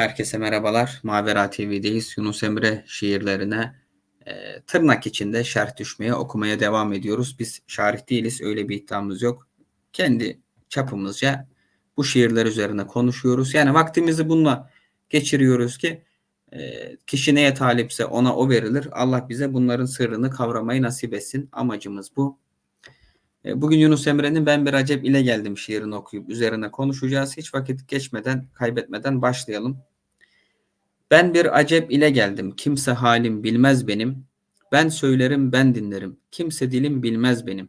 Herkese merhabalar. Mavera TV'deyiz. Yunus Emre şiirlerine e, tırnak içinde şerh düşmeye, okumaya devam ediyoruz. Biz şarih değiliz, öyle bir iddiamız yok. Kendi çapımızca bu şiirler üzerine konuşuyoruz. Yani vaktimizi bununla geçiriyoruz ki e, kişi neye talipse ona o verilir. Allah bize bunların sırrını kavramayı nasip etsin. Amacımız bu. E, bugün Yunus Emre'nin Ben Bir Acep ile geldim şiirini okuyup üzerine konuşacağız. Hiç vakit geçmeden, kaybetmeden başlayalım. Ben bir acep ile geldim. Kimse halim bilmez benim. Ben söylerim, ben dinlerim. Kimse dilim bilmez benim.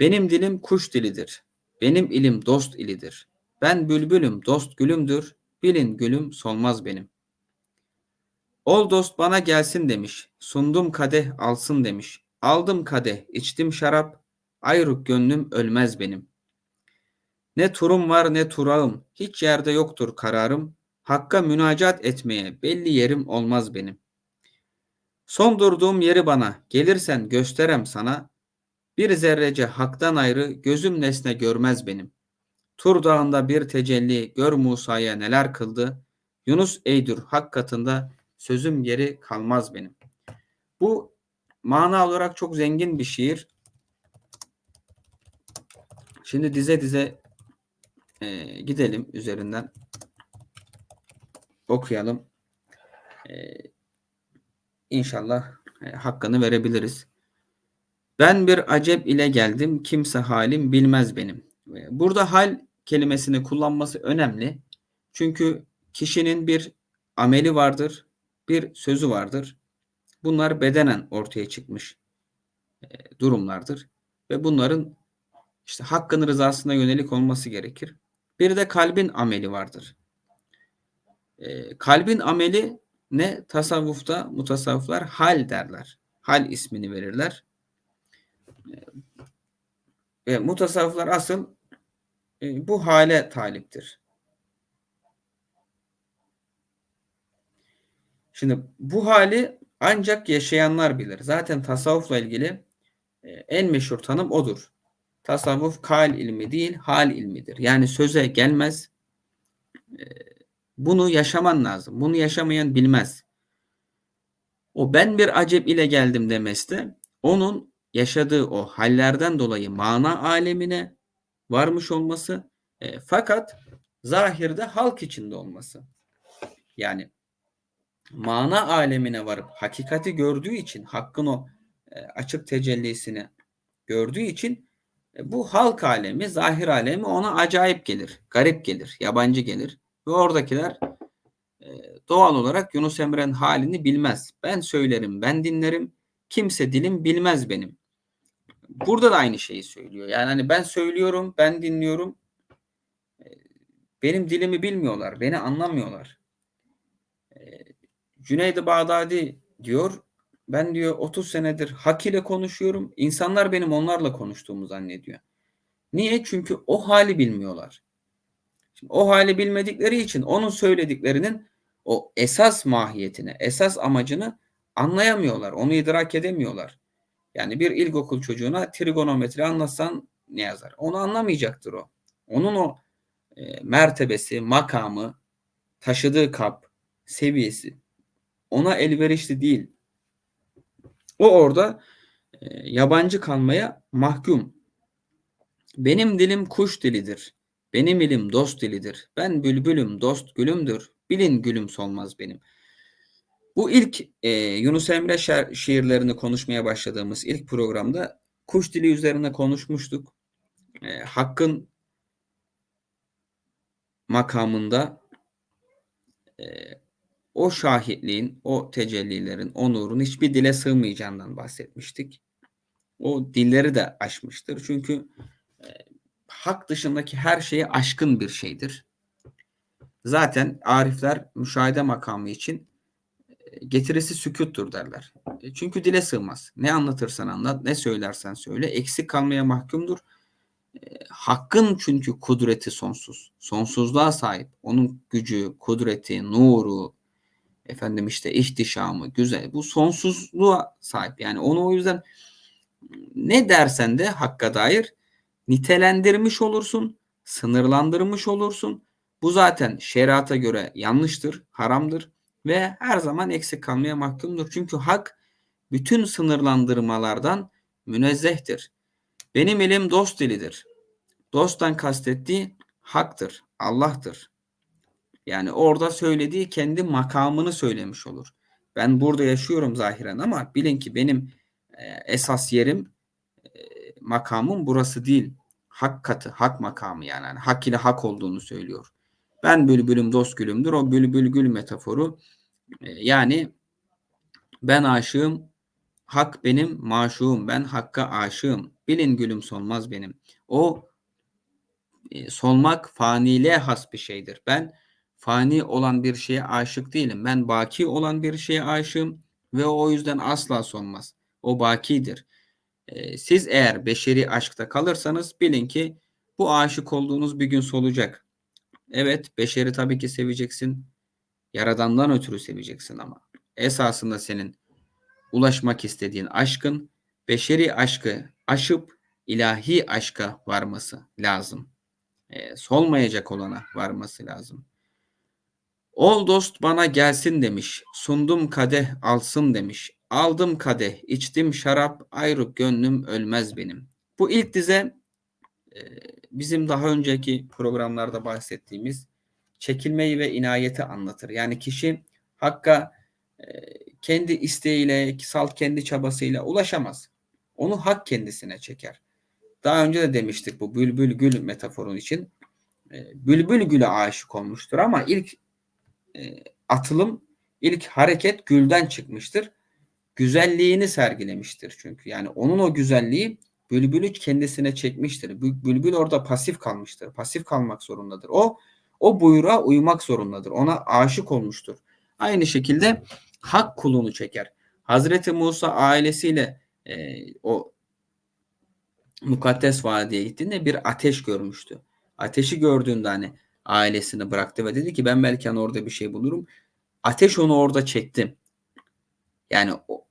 Benim dilim kuş dilidir. Benim ilim dost ilidir. Ben bülbülüm, dost gülümdür. Bilin gülüm solmaz benim. Ol dost bana gelsin demiş. Sundum kadeh alsın demiş. Aldım kadeh, içtim şarap. Ayrık gönlüm ölmez benim. Ne turum var ne turağım. Hiç yerde yoktur kararım. Hakka münacat etmeye belli yerim olmaz benim. Son durduğum yeri bana gelirsen gösterem sana. Bir zerrece haktan ayrı gözüm nesne görmez benim. Tur dağında bir tecelli gör Musa'ya neler kıldı. Yunus Eydür hak katında sözüm yeri kalmaz benim. Bu mana olarak çok zengin bir şiir. Şimdi dize dize e, gidelim üzerinden okuyalım. Ee, inşallah e, hakkını verebiliriz. Ben bir acep ile geldim, kimse halim bilmez benim. Burada hal kelimesini kullanması önemli. Çünkü kişinin bir ameli vardır, bir sözü vardır. Bunlar bedenen ortaya çıkmış e, durumlardır ve bunların işte hakkın rızasına yönelik olması gerekir. Bir de kalbin ameli vardır. E, kalbin ameli ne? Tasavvufta mutasavvıflar hal derler. Hal ismini verirler. E, mutasavvıflar asıl e, bu hale taliptir. Şimdi bu hali ancak yaşayanlar bilir. Zaten tasavvufla ilgili e, en meşhur tanım odur. Tasavvuf kal ilmi değil, hal ilmidir. Yani söze gelmez, e, bunu yaşaman lazım. Bunu yaşamayan bilmez. O ben bir acep ile geldim demesi de onun yaşadığı o hallerden dolayı mana alemine varmış olması e, fakat zahirde halk içinde olması. Yani mana alemine varıp hakikati gördüğü için hakkın o e, açık tecellisini gördüğü için e, bu halk alemi, zahir alemi ona acayip gelir, garip gelir, yabancı gelir. Ve oradakiler e, doğal olarak Yunus Emre'nin halini bilmez. Ben söylerim, ben dinlerim. Kimse dilim bilmez benim. Burada da aynı şeyi söylüyor. Yani hani ben söylüyorum, ben dinliyorum. E, benim dilimi bilmiyorlar, beni anlamıyorlar. E, Cüneyd-i Bağdadi diyor, ben diyor 30 senedir hak ile konuşuyorum. İnsanlar benim onlarla konuştuğumu zannediyor. Niye? Çünkü o hali bilmiyorlar. Şimdi o hali bilmedikleri için onun söylediklerinin o esas mahiyetini, esas amacını anlayamıyorlar. Onu idrak edemiyorlar. Yani bir ilkokul çocuğuna trigonometri anlatsan ne yazar? Onu anlamayacaktır o. Onun o e, mertebesi, makamı, taşıdığı kap, seviyesi ona elverişli değil. O orada e, yabancı kalmaya mahkum. Benim dilim kuş dilidir. Benim ilim dost dilidir. Ben bülbülüm, dost gülümdür. Bilin gülüm solmaz benim. Bu ilk e, Yunus Emre şer, şiirlerini konuşmaya başladığımız ilk programda kuş dili üzerine konuşmuştuk. E, Hakk'ın makamında e, o şahitliğin, o tecellilerin, o nurun hiçbir dile sığmayacağından bahsetmiştik. O dilleri de aşmıştır. Çünkü hak dışındaki her şeye aşkın bir şeydir. Zaten arifler müşahede makamı için e, getirisi sükuttur derler. E, çünkü dile sığmaz. Ne anlatırsan anlat, ne söylersen söyle eksik kalmaya mahkumdur. E, hakkın çünkü kudreti sonsuz. Sonsuzluğa sahip. Onun gücü, kudreti, nuru, efendim işte ihtişamı, güzel. Bu sonsuzluğa sahip. Yani onu o yüzden ne dersen de hakka dair nitelendirmiş olursun, sınırlandırmış olursun. Bu zaten şeriata göre yanlıştır, haramdır ve her zaman eksik kalmaya mahkumdur. Çünkü hak bütün sınırlandırmalardan münezzehtir. Benim ilim dost dilidir. Dosttan kastettiği haktır, Allah'tır. Yani orada söylediği kendi makamını söylemiş olur. Ben burada yaşıyorum zahiren ama bilin ki benim e, esas yerim makamım burası değil. Hak katı, hak makamı yani. yani. Hak ile hak olduğunu söylüyor. Ben bülbülüm dost gülümdür. O bülbül gül metaforu e, yani ben aşığım, hak benim maşuğum. Ben hakka aşığım. Bilin gülüm solmaz benim. O e, solmak faniliğe has bir şeydir. Ben fani olan bir şeye aşık değilim. Ben baki olan bir şeye aşığım ve o yüzden asla solmaz. O bakidir. E, siz eğer beşeri aşkta kalırsanız bilin ki bu aşık olduğunuz bir gün solacak. Evet beşeri tabii ki seveceksin. Yaradandan ötürü seveceksin ama esasında senin ulaşmak istediğin aşkın beşeri aşkı aşıp ilahi aşka varması lazım. E, solmayacak olana varması lazım. Ol dost bana gelsin demiş. Sundum kadeh alsın demiş. Aldım kadeh, içtim şarap, ayrık gönlüm ölmez benim. Bu ilk dize e, bizim daha önceki programlarda bahsettiğimiz çekilmeyi ve inayeti anlatır. Yani kişi hakka e, kendi isteğiyle, salt kendi çabasıyla ulaşamaz. Onu hak kendisine çeker. Daha önce de demiştik bu bülbül gül metaforun için. E, bülbül güle aşık olmuştur ama ilk atılım, ilk hareket gülden çıkmıştır. Güzelliğini sergilemiştir çünkü. Yani onun o güzelliği bülbülü kendisine çekmiştir. Bülbül orada pasif kalmıştır. Pasif kalmak zorundadır. O o buyruğa uymak zorundadır. Ona aşık olmuştur. Aynı şekilde hak kulunu çeker. Hazreti Musa ailesiyle e, o mukaddes vadiye gittiğinde bir ateş görmüştü. Ateşi gördüğünde hani ailesini bıraktı ve dedi ki ben belki hani orada bir şey bulurum. Ateş onu orada çekti. Yani o,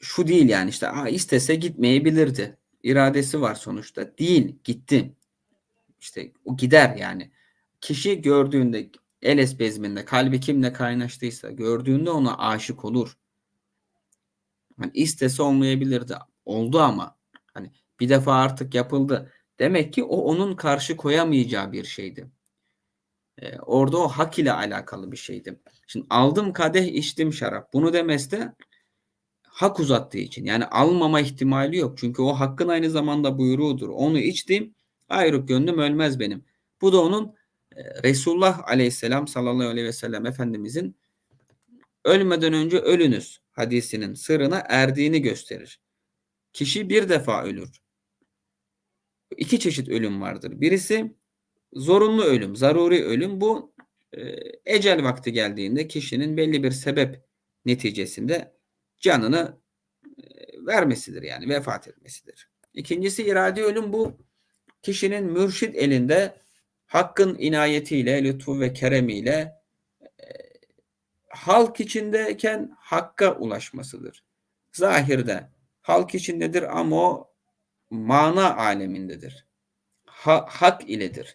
şu değil yani işte Aa, istese gitmeyebilirdi. İradesi var sonuçta. Değil gitti. İşte o gider yani. Kişi gördüğünde Eles bezminde kalbi kimle kaynaştıysa gördüğünde ona aşık olur. Hani istese olmayabilirdi. Oldu ama hani bir defa artık yapıldı. Demek ki o onun karşı koyamayacağı bir şeydi. Ee, orada o hak ile alakalı bir şeydi. Şimdi aldım kadeh içtim şarap. Bunu demesi de hak uzattığı için. Yani almama ihtimali yok. Çünkü o hakkın aynı zamanda buyruğudur. Onu içtim ayrık gönlüm ölmez benim. Bu da onun e, Resulullah aleyhisselam sallallahu aleyhi ve sellem Efendimizin ölmeden önce ölünüz hadisinin sırrına erdiğini gösterir. Kişi bir defa ölür. İki çeşit ölüm vardır. Birisi zorunlu ölüm, zaruri ölüm. Bu e, ecel vakti geldiğinde kişinin belli bir sebep neticesinde canını vermesidir yani vefat etmesidir. İkincisi iradi ölüm bu kişinin mürşid elinde hakkın inayetiyle, lütfu ve keremiyle e, halk içindeyken hakka ulaşmasıdır. Zahirde halk içindedir ama o mana alemindedir. Ha, hak iledir.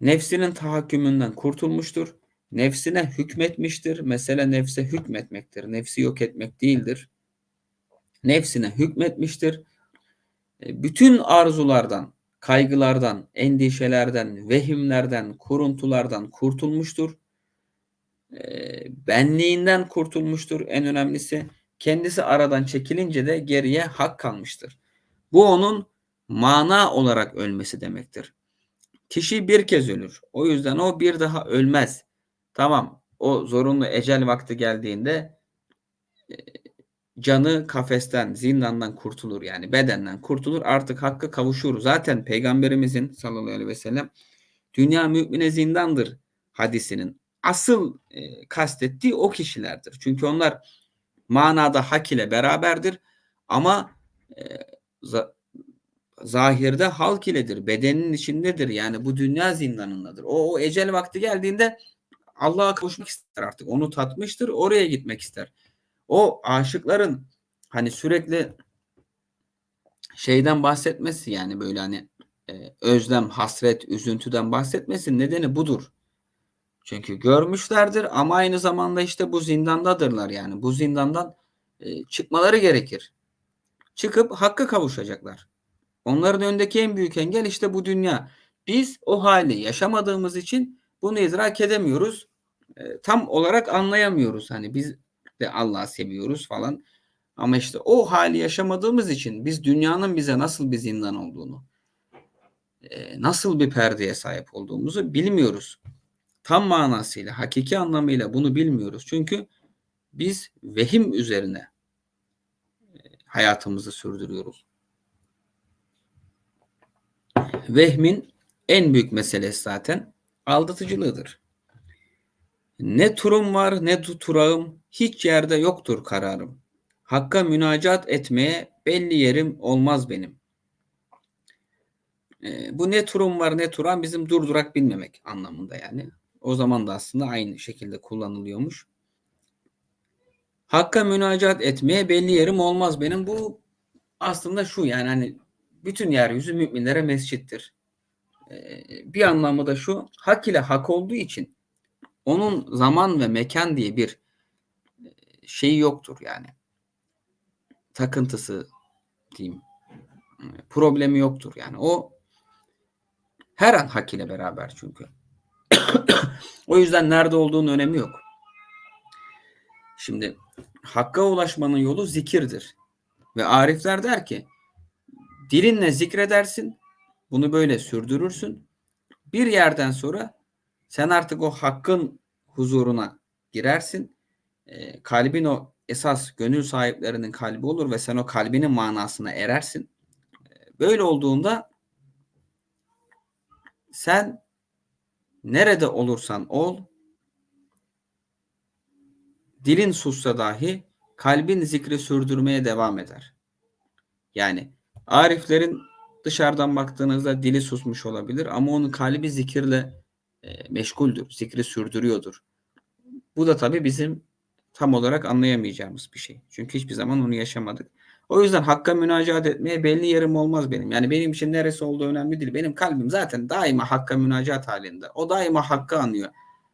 Nefsinin tahakkümünden kurtulmuştur. Nefsine hükmetmiştir. Mesele nefse hükmetmektir. Nefsi yok etmek değildir. Nefsine hükmetmiştir. E, bütün arzulardan, kaygılardan, endişelerden, vehimlerden, kuruntulardan kurtulmuştur. E, benliğinden kurtulmuştur en önemlisi. Kendisi aradan çekilince de geriye hak kalmıştır. Bu onun mana olarak ölmesi demektir. Kişi bir kez ölür. O yüzden o bir daha ölmez. Tamam o zorunlu ecel vakti geldiğinde e, canı kafesten, zindandan kurtulur yani bedenden kurtulur artık hakkı kavuşur. Zaten peygamberimizin sallallahu aleyhi ve sellem dünya mümine zindandır hadisinin asıl e, kastettiği o kişilerdir. Çünkü onlar manada hak ile beraberdir ama e, za, zahirde halk iledir. Bedenin içindedir. Yani bu dünya zindanındadır. O, o ecel vakti geldiğinde Allah'a kavuşmak ister artık. Onu tatmıştır. Oraya gitmek ister o aşıkların hani sürekli şeyden bahsetmesi yani böyle hani e, özlem, hasret, üzüntüden bahsetmesi nedeni budur. Çünkü görmüşlerdir ama aynı zamanda işte bu zindandadırlar yani. Bu zindandan e, çıkmaları gerekir. Çıkıp hakka kavuşacaklar. Onların önündeki en büyük engel işte bu dünya. Biz o hali yaşamadığımız için bunu idrak edemiyoruz. E, tam olarak anlayamıyoruz. Hani biz de Allah'ı seviyoruz falan. Ama işte o hali yaşamadığımız için biz dünyanın bize nasıl bir zindan olduğunu, e, nasıl bir perdeye sahip olduğumuzu bilmiyoruz. Tam manasıyla, hakiki anlamıyla bunu bilmiyoruz. Çünkü biz vehim üzerine e, hayatımızı sürdürüyoruz. Vehmin en büyük meselesi zaten aldatıcılığıdır. Ne turum var ne tuturağım, hiç yerde yoktur kararım. Hakka münacat etmeye belli yerim olmaz benim. E, bu ne turum var ne turan bizim durdurak bilmemek anlamında yani. O zaman da aslında aynı şekilde kullanılıyormuş. Hakka münacat etmeye belli yerim olmaz benim. Bu aslında şu yani hani bütün yeryüzü müminlere mescittir. Ee, bir anlamı da şu hak ile hak olduğu için onun zaman ve mekan diye bir şeyi yoktur yani. Takıntısı diyeyim. Problemi yoktur yani. O her an hak ile beraber çünkü. o yüzden nerede olduğunun önemi yok. Şimdi hakka ulaşmanın yolu zikirdir. Ve arifler der ki dilinle zikredersin, bunu böyle sürdürürsün. Bir yerden sonra sen artık o hakkın huzuruna girersin. E, kalbin o esas gönül sahiplerinin kalbi olur ve sen o kalbinin manasına erersin. E, böyle olduğunda sen nerede olursan ol dilin sussa dahi kalbin zikri sürdürmeye devam eder. Yani ariflerin dışarıdan baktığınızda dili susmuş olabilir ama onun kalbi zikirle e, meşguldür. Zikri sürdürüyordur. Bu da tabii bizim tam olarak anlayamayacağımız bir şey. Çünkü hiçbir zaman onu yaşamadık. O yüzden Hakk'a münacat etmeye belli yerim olmaz benim. Yani benim için neresi olduğu önemli değil. Benim kalbim zaten daima Hakk'a münacat halinde. O daima Hakk'ı anıyor.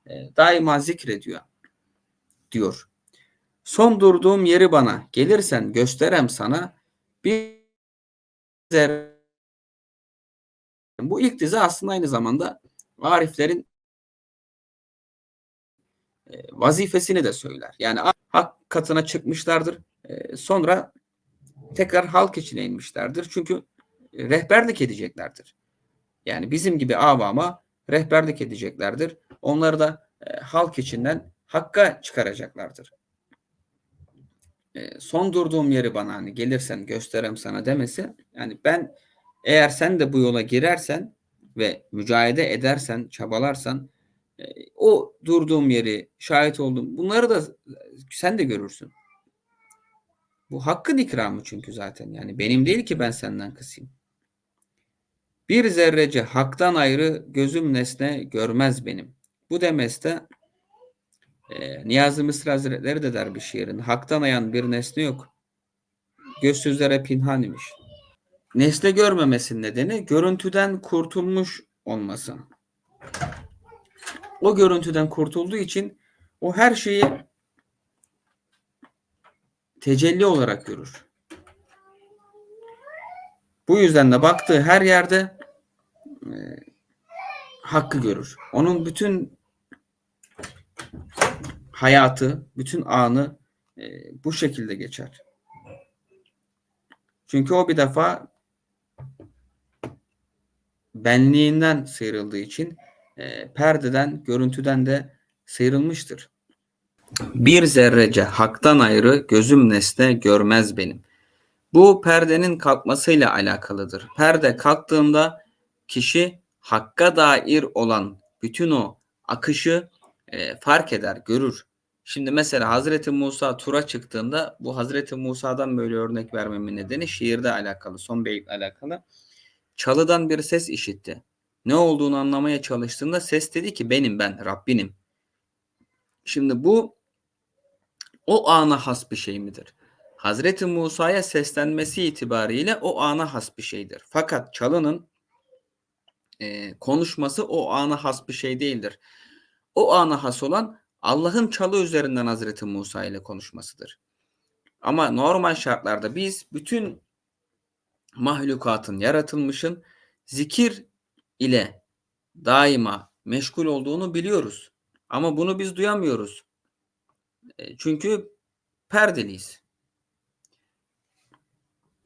E, daima zikrediyor. Diyor. Son durduğum yeri bana gelirsen gösterem sana bir bu ilk dizi aslında aynı zamanda Ariflerin e, vazifesini de söyler. Yani hak katına çıkmışlardır. E, sonra tekrar halk içine inmişlerdir. Çünkü rehberlik edeceklerdir. Yani bizim gibi avama rehberlik edeceklerdir. Onları da e, halk içinden hakka çıkaracaklardır. E, son durduğum yeri bana hani gelirsen gösterem sana demesi yani ben eğer sen de bu yola girersen ve mücadele edersen, çabalarsan e, o durduğum yeri, şahit oldum. Bunları da sen de görürsün. Bu hakkın ikramı çünkü zaten. Yani benim değil ki ben senden kısayım. Bir zerrece haktan ayrı gözüm nesne görmez benim. Bu demeste e, Niyazi Mısır Hazretleri de der bir şiirin. Haktan ayan bir nesne yok. Gözsüzlere pinhan imiş. Nesne görmemesinin nedeni görüntüden kurtulmuş olması. O görüntüden kurtulduğu için o her şeyi tecelli olarak görür. Bu yüzden de baktığı her yerde e, hakkı görür. Onun bütün hayatı, bütün anı e, bu şekilde geçer. Çünkü o bir defa benliğinden sıyrıldığı için e, perdeden, görüntüden de sıyrılmıştır. Bir zerrece haktan ayrı gözüm nesne görmez benim. Bu perdenin kalkmasıyla alakalıdır. Perde kalktığında kişi hakka dair olan bütün o akışı e, fark eder, görür. Şimdi mesela Hazreti Musa tura çıktığında bu Hazreti Musa'dan böyle örnek vermemin nedeni şiirde alakalı, son beyitle alakalı. Çalıdan bir ses işitti. Ne olduğunu anlamaya çalıştığında ses dedi ki benim ben Rabbinim. Şimdi bu o ana has bir şey midir? Hazreti Musa'ya seslenmesi itibariyle o ana has bir şeydir. Fakat çalının e, konuşması o ana has bir şey değildir. o ana has olan Allah'ın çalı üzerinden Hazreti Musa ile konuşmasıdır. Ama normal şartlarda biz bütün mahlukatın, yaratılmışın zikir ile daima meşgul olduğunu biliyoruz. Ama bunu biz duyamıyoruz. E, çünkü perdeliyiz.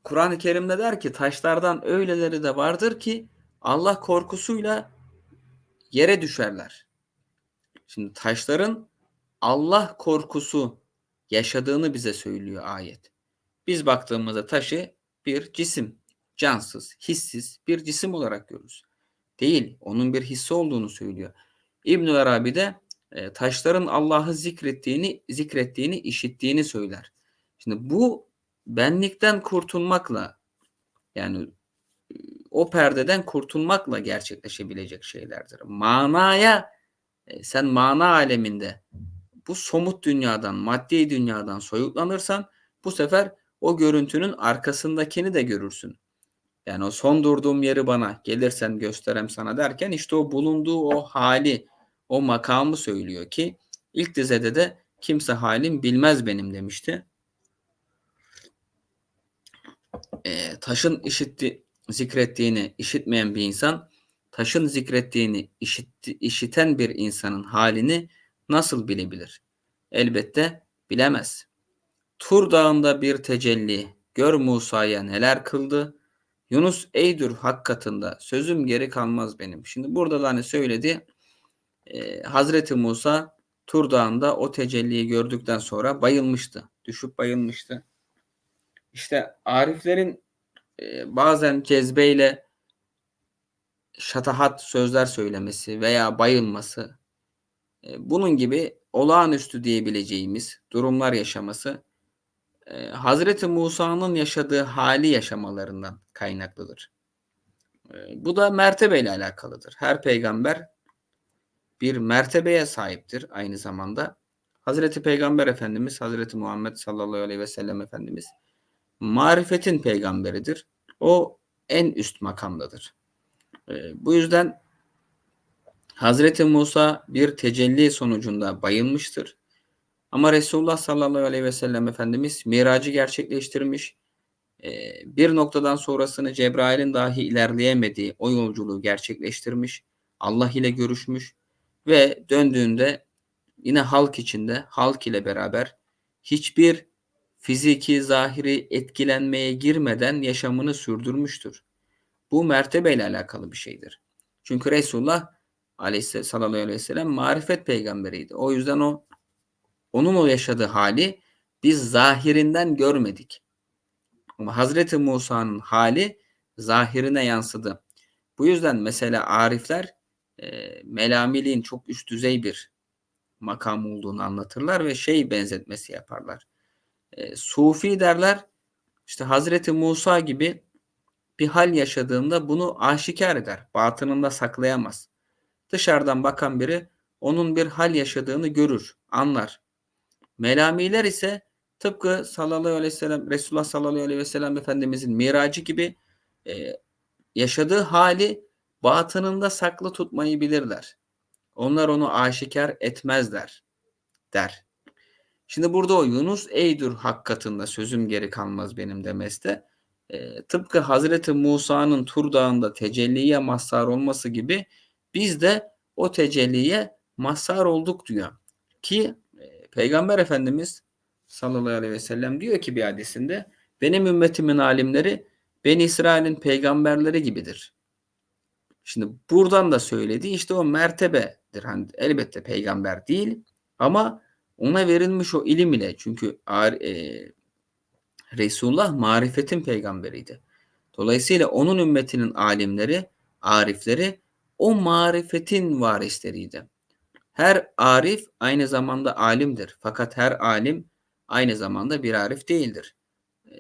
Kur'an-ı Kerim'de der ki taşlardan öyleleri de vardır ki Allah korkusuyla yere düşerler. Şimdi taşların Allah korkusu yaşadığını bize söylüyor ayet. Biz baktığımızda taşı bir cisim, cansız, hissiz bir cisim olarak görürüz. Değil, onun bir hissi olduğunu söylüyor. İbnül Arabi de e, taşların Allah'ı zikrettiğini, zikrettiğini, işittiğini söyler. Şimdi bu benlikten kurtulmakla yani o perdeden kurtulmakla gerçekleşebilecek şeylerdir. Manaya e, sen mana aleminde bu somut dünyadan, maddi dünyadan soyutlanırsan bu sefer o görüntünün arkasındakini de görürsün. Yani o son durduğum yeri bana gelirsen gösterem sana derken işte o bulunduğu o hali, o makamı söylüyor ki ilk dizede de kimse halim bilmez benim demişti. E, taşın işitti, zikrettiğini işitmeyen bir insan taşın zikrettiğini işitti, işiten bir insanın halini nasıl bilebilir? Elbette bilemez. Tur dağında bir tecelli, gör Musa'ya neler kıldı. Yunus eydür hak katında, sözüm geri kalmaz benim. Şimdi burada da hani söyledi, e, Hazreti Musa Tur Dağı'nda o tecelliyi gördükten sonra bayılmıştı. Düşüp bayılmıştı. İşte Ariflerin e, bazen cezbeyle şatahat sözler söylemesi veya bayılması e, bunun gibi olağanüstü diyebileceğimiz durumlar yaşaması e, Hazreti Musa'nın yaşadığı hali yaşamalarından kaynaklıdır. E, bu da mertebeyle alakalıdır. Her peygamber bir mertebeye sahiptir aynı zamanda. Hazreti Peygamber Efendimiz, Hazreti Muhammed sallallahu aleyhi ve sellem Efendimiz marifetin peygamberidir. O en üst makamdadır. Bu yüzden Hazreti Musa bir tecelli sonucunda bayılmıştır. Ama Resulullah sallallahu aleyhi ve sellem Efendimiz miracı gerçekleştirmiş. Bir noktadan sonrasını Cebrail'in dahi ilerleyemediği o yolculuğu gerçekleştirmiş. Allah ile görüşmüş ve döndüğünde yine halk içinde halk ile beraber hiçbir fiziki zahiri etkilenmeye girmeden yaşamını sürdürmüştür. Bu mertebeyle alakalı bir şeydir. Çünkü Resulullah aleyhisselam marifet peygamberiydi. O yüzden o onun o yaşadığı hali biz zahirinden görmedik. Ama Hazreti Musa'nın hali zahirine yansıdı. Bu yüzden mesela arifler e, melamiliğin çok üst düzey bir makam olduğunu anlatırlar ve şey benzetmesi yaparlar. E, Sufi derler işte Hazreti Musa gibi bir hal yaşadığında bunu aşikar eder. Batınında saklayamaz. Dışarıdan bakan biri onun bir hal yaşadığını görür, anlar. Melamiler ise tıpkı sallallahu aleyhi ve sellem Resulullah sallallahu aleyhi ve sellem Efendimizin miracı gibi e, yaşadığı hali batınında saklı tutmayı bilirler. Onlar onu aşikar etmezler der. Şimdi burada o Yunus eydur hak katında sözüm geri kalmaz benim demesi de e, tıpkı Hazreti Musa'nın Tur Dağı'nda tecelliye mazhar olması gibi biz de o tecelliye mazhar olduk diyor. Ki Peygamber Efendimiz sallallahu aleyhi ve sellem diyor ki bir hadisinde benim ümmetimin alimleri Ben İsrail'in peygamberleri gibidir. Şimdi buradan da söylediği işte o mertebedir. Hani elbette peygamber değil ama ona verilmiş o ilim ile çünkü e, Resulullah marifetin peygamberiydi. Dolayısıyla onun ümmetinin alimleri, arifleri o marifetin varisleriydi. Her arif aynı zamanda alimdir. Fakat her alim aynı zamanda bir arif değildir. Ee,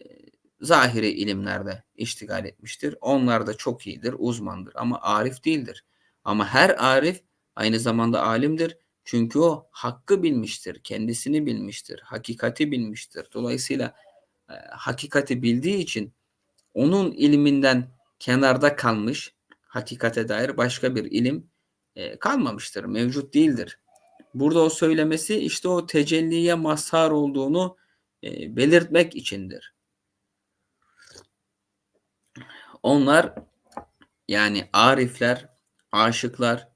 zahiri ilimlerde iştigal etmiştir. Onlar da çok iyidir, uzmandır ama arif değildir. Ama her arif aynı zamanda alimdir. Çünkü o hakkı bilmiştir, kendisini bilmiştir, hakikati bilmiştir. Dolayısıyla e, hakikati bildiği için onun ilminden kenarda kalmış hakikate dair başka bir ilim kalmamıştır, mevcut değildir. Burada o söylemesi işte o tecelliye mazhar olduğunu e, belirtmek içindir. Onlar yani arifler, aşıklar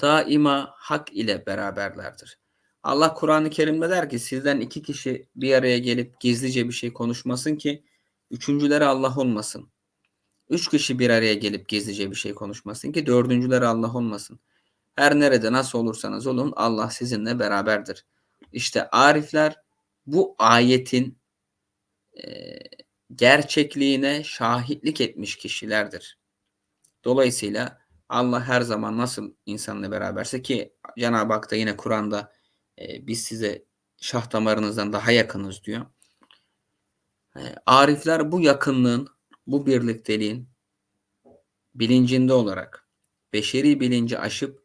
daima hak ile beraberlerdir. Allah Kur'an-ı Kerim'de der ki sizden iki kişi bir araya gelip gizlice bir şey konuşmasın ki üçüncüleri Allah olmasın. Üç kişi bir araya gelip gizlice bir şey konuşmasın ki dördüncüleri Allah olmasın. Her nerede nasıl olursanız olun Allah sizinle beraberdir. İşte arifler bu ayetin e, gerçekliğine şahitlik etmiş kişilerdir. Dolayısıyla Allah her zaman nasıl insanla beraberse ki Cenab-ı Hak da yine Kur'an'da e, biz size şah damarınızdan daha yakınız diyor. E, arifler bu yakınlığın, bu birlikteliğin bilincinde olarak beşeri bilinci aşıp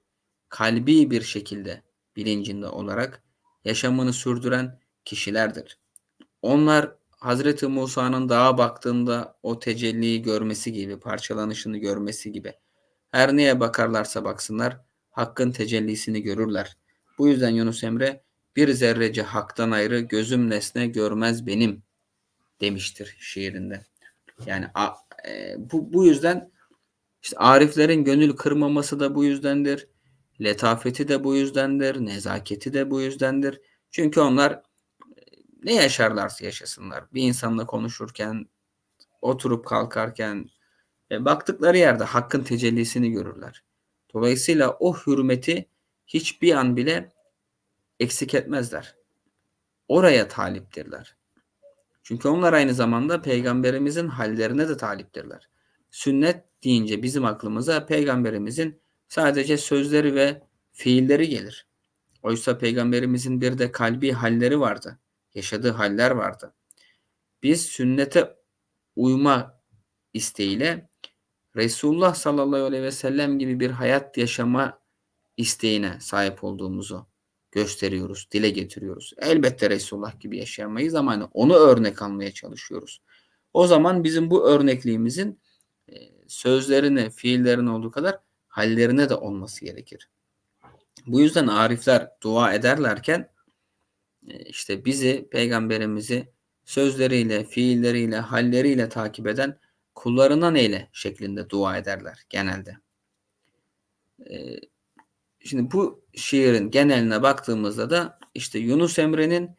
kalbi bir şekilde bilincinde olarak yaşamını sürdüren kişilerdir. Onlar Hazreti Musa'nın dağa baktığında o tecelliyi görmesi gibi, parçalanışını görmesi gibi. Her neye bakarlarsa baksınlar, hakkın tecellisini görürler. Bu yüzden Yunus Emre bir zerrece haktan ayrı gözüm nesne görmez benim demiştir şiirinde. Yani e, bu, bu yüzden işte Ariflerin gönül kırmaması da bu yüzdendir. Letafeti de bu yüzdendir. Nezaketi de bu yüzdendir. Çünkü onlar e, ne yaşarlarsa yaşasınlar. Bir insanla konuşurken, oturup kalkarken, e, baktıkları yerde hakkın tecellisini görürler. Dolayısıyla o hürmeti hiçbir an bile eksik etmezler. Oraya taliptirler. Çünkü onlar aynı zamanda peygamberimizin hallerine de taliptirler. Sünnet deyince bizim aklımıza peygamberimizin sadece sözleri ve fiilleri gelir. Oysa peygamberimizin bir de kalbi halleri vardı. Yaşadığı haller vardı. Biz sünnete uyma isteğiyle Resulullah sallallahu aleyhi ve sellem gibi bir hayat yaşama isteğine sahip olduğumuzu gösteriyoruz, dile getiriyoruz. Elbette Resulullah gibi yaşayamayız ama hani onu örnek almaya çalışıyoruz. O zaman bizim bu örnekliğimizin e, sözlerine, fiillerine olduğu kadar hallerine de olması gerekir. Bu yüzden arifler dua ederlerken e, işte bizi, peygamberimizi sözleriyle, fiilleriyle, halleriyle takip eden kullarına neyle şeklinde dua ederler genelde. E, şimdi bu şiirin geneline baktığımızda da işte Yunus Emre'nin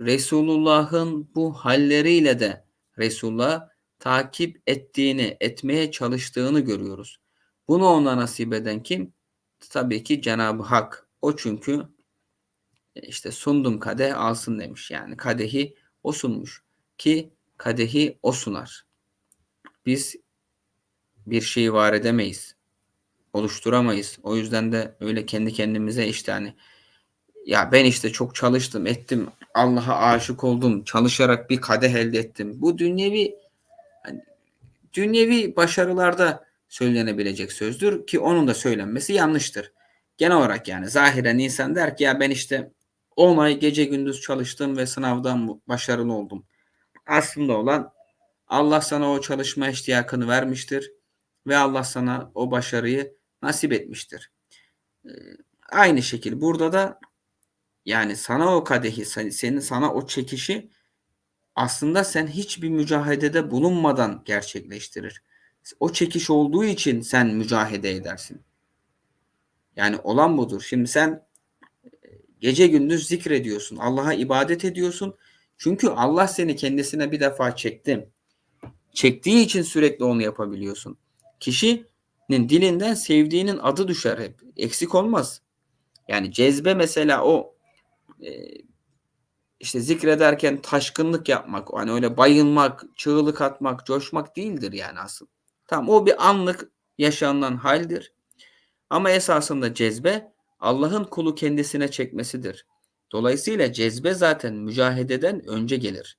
Resulullah'ın bu halleriyle de Resulullah takip ettiğini, etmeye çalıştığını görüyoruz. Bunu ona nasip eden kim? Tabii ki Cenab-ı Hak. O çünkü e, işte sundum kadeh alsın demiş. Yani kadehi o sunmuş. Ki kadehi o sunar. Biz bir şeyi var edemeyiz. Oluşturamayız. O yüzden de öyle kendi kendimize işte hani ya ben işte çok çalıştım ettim Allah'a aşık oldum çalışarak bir kadeh elde ettim. Bu dünyevi hani, dünyevi başarılarda söylenebilecek sözdür ki onun da söylenmesi yanlıştır. Genel olarak yani zahiren insan der ki ya ben işte 10 ay gece gündüz çalıştım ve sınavdan başarılı oldum. Aslında olan Allah sana o çalışma iştiyakını vermiştir ve Allah sana o başarıyı nasip etmiştir. Ee, aynı şekilde burada da yani sana o kadehi, senin sana o çekişi aslında sen hiçbir mücahedede bulunmadan gerçekleştirir. O çekiş olduğu için sen mücahede edersin. Yani olan budur. Şimdi sen e, gece gündüz zikrediyorsun. Allah'a ibadet ediyorsun. Çünkü Allah seni kendisine bir defa çekti. Çektiği için sürekli onu yapabiliyorsun. Kişinin dilinden sevdiğinin adı düşer hep. Eksik olmaz. Yani cezbe mesela o e, işte zikrederken taşkınlık yapmak, hani öyle bayılmak, çığlık atmak, coşmak değildir yani asıl. Tamam o bir anlık yaşanılan haldir. Ama esasında cezbe Allah'ın kulu kendisine çekmesidir. Dolayısıyla cezbe zaten mücahededen önce gelir.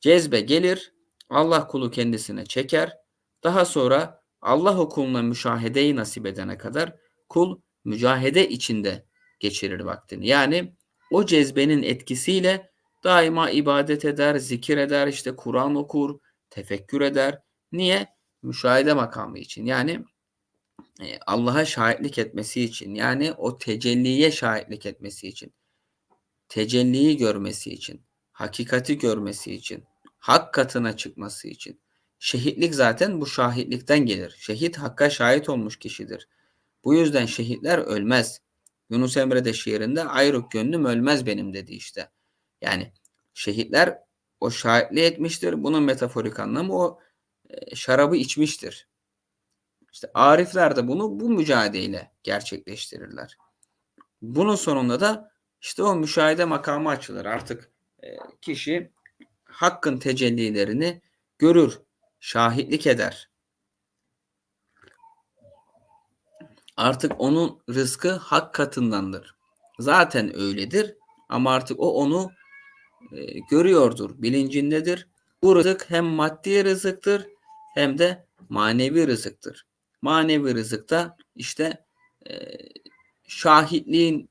Cezbe gelir, Allah kulu kendisine çeker. Daha sonra Allah o kuluna müşahedeyi nasip edene kadar kul mücahede içinde geçirir vaktini. Yani o cezbenin etkisiyle daima ibadet eder, zikir eder, işte Kur'an okur, tefekkür eder. Niye? Müşahede makamı için. Yani e, Allah'a şahitlik etmesi için yani o tecelliye şahitlik etmesi için tecelliyi görmesi için hakikati görmesi için hak katına çıkması için şehitlik zaten bu şahitlikten gelir. Şehit hakka şahit olmuş kişidir. Bu yüzden şehitler ölmez. Yunus Emre de şiirinde ayrık gönlüm ölmez benim dedi işte. Yani şehitler o şahitliği etmiştir. Bunun metaforik anlamı o şarabı içmiştir. İşte arifler de bunu bu mücadeleyle gerçekleştirirler. Bunun sonunda da işte o müşahede makamı açılır. Artık kişi hakkın tecellilerini görür, şahitlik eder. Artık onun rızkı hak katındandır. Zaten öyledir ama artık o onu görüyordur, bilincindedir. Bu rızık hem maddi rızıktır hem de manevi rızıktır. Manevi rızıkta işte e, şahitliğin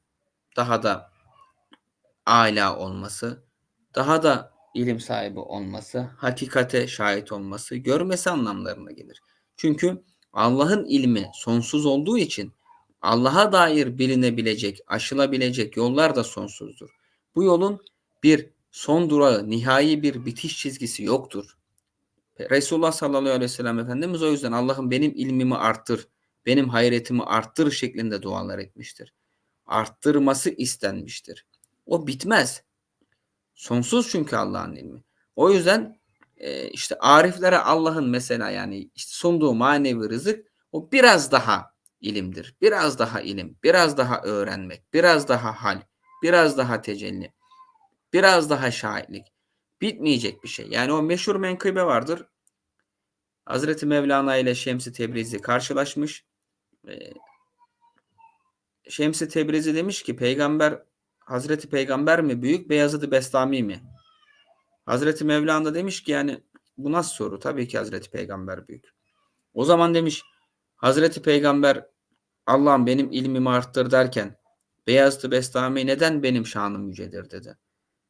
daha da âlâ olması, daha da ilim sahibi olması, hakikate şahit olması, görmesi anlamlarına gelir. Çünkü Allah'ın ilmi sonsuz olduğu için Allah'a dair bilinebilecek, aşılabilecek yollar da sonsuzdur. Bu yolun bir son durağı, nihai bir bitiş çizgisi yoktur. Resulullah sallallahu aleyhi ve sellem Efendimiz o yüzden Allah'ım benim ilmimi arttır, benim hayretimi arttır şeklinde dualar etmiştir. Arttırması istenmiştir. O bitmez. Sonsuz çünkü Allah'ın ilmi. O yüzden e, işte ariflere Allah'ın mesela yani işte sunduğu manevi rızık o biraz daha ilimdir. Biraz daha ilim, biraz daha öğrenmek, biraz daha hal, biraz daha tecelli, biraz daha şahitlik. Bitmeyecek bir şey. Yani o meşhur menkıbe vardır. Hazreti Mevlana ile Şemsi Tebrizi karşılaşmış. E, Şemsi Tebrizi demiş ki peygamber Hazreti Peygamber mi büyük Beyazıt-ı Bestami mi? Hazreti Mevlana demiş ki yani bu nasıl soru? Tabii ki Hazreti Peygamber büyük. O zaman demiş Hazreti Peygamber Allah'ım benim ilmimi arttır derken Beyazıt-ı Bestami neden benim şanım yücedir dedi.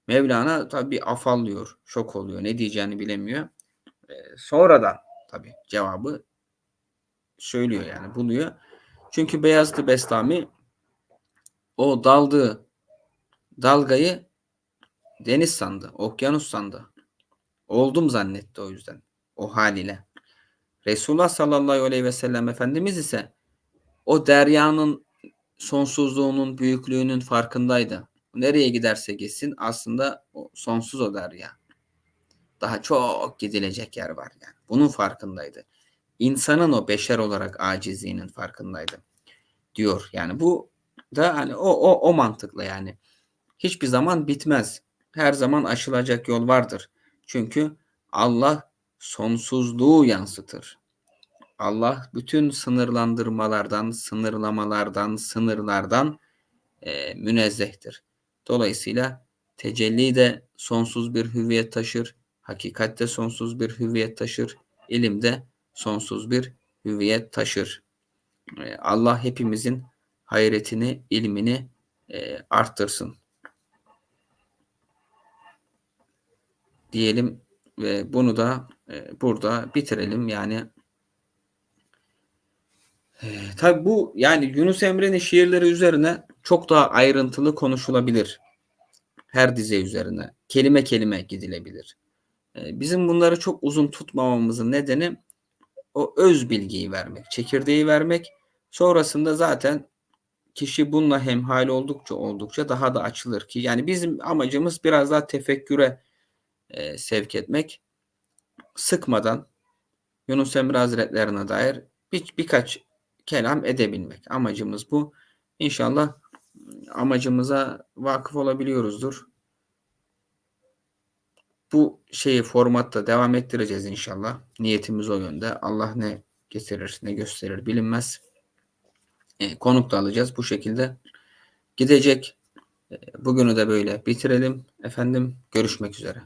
Mevlana tabii afallıyor, şok oluyor, ne diyeceğini bilemiyor. Ee, sonradan tabii cevabı söylüyor yani buluyor. Çünkü Beyazıt-ı Bestami o daldığı dalgayı deniz sandı, okyanus sandı. Oldum zannetti o yüzden. O haliyle. Resulullah sallallahu aleyhi ve sellem Efendimiz ise o deryanın sonsuzluğunun, büyüklüğünün farkındaydı. Nereye giderse gitsin aslında o sonsuz o derya. Daha çok gidilecek yer var yani. Bunun farkındaydı. İnsanın o beşer olarak acizliğinin farkındaydı. Diyor. Yani bu da hani o o o mantıkla yani hiçbir zaman bitmez. Her zaman aşılacak yol vardır. Çünkü Allah sonsuzluğu yansıtır. Allah bütün sınırlandırmalardan, sınırlamalardan, sınırlardan e, münezzehtir. Dolayısıyla tecelli de sonsuz bir hüviyet taşır, hakikat de sonsuz bir hüviyet taşır, ilim de sonsuz bir hüviyet taşır. E, Allah hepimizin hayretini, ilmini e, arttırsın. diyelim ve bunu da e, burada bitirelim. Yani e, tabi bu yani Yunus Emre'nin şiirleri üzerine çok daha ayrıntılı konuşulabilir. Her dize üzerine kelime kelime gidilebilir. E, bizim bunları çok uzun tutmamamızın nedeni o öz bilgiyi vermek, çekirdeği vermek. Sonrasında zaten kişi bununla hemhal oldukça oldukça daha da açılır ki yani bizim amacımız biraz daha tefekküre e, sevk etmek sıkmadan Yunus Emre Hazretlerine dair bir, birkaç kelam edebilmek. Amacımız bu. İnşallah amacımıza vakıf olabiliyoruzdur. Bu şeyi formatta devam ettireceğiz inşallah. Niyetimiz o yönde. Allah ne getirir ne gösterir bilinmez. E, konuk da alacağız bu şekilde. Gidecek. E, bugünü de böyle bitirelim. Efendim görüşmek üzere.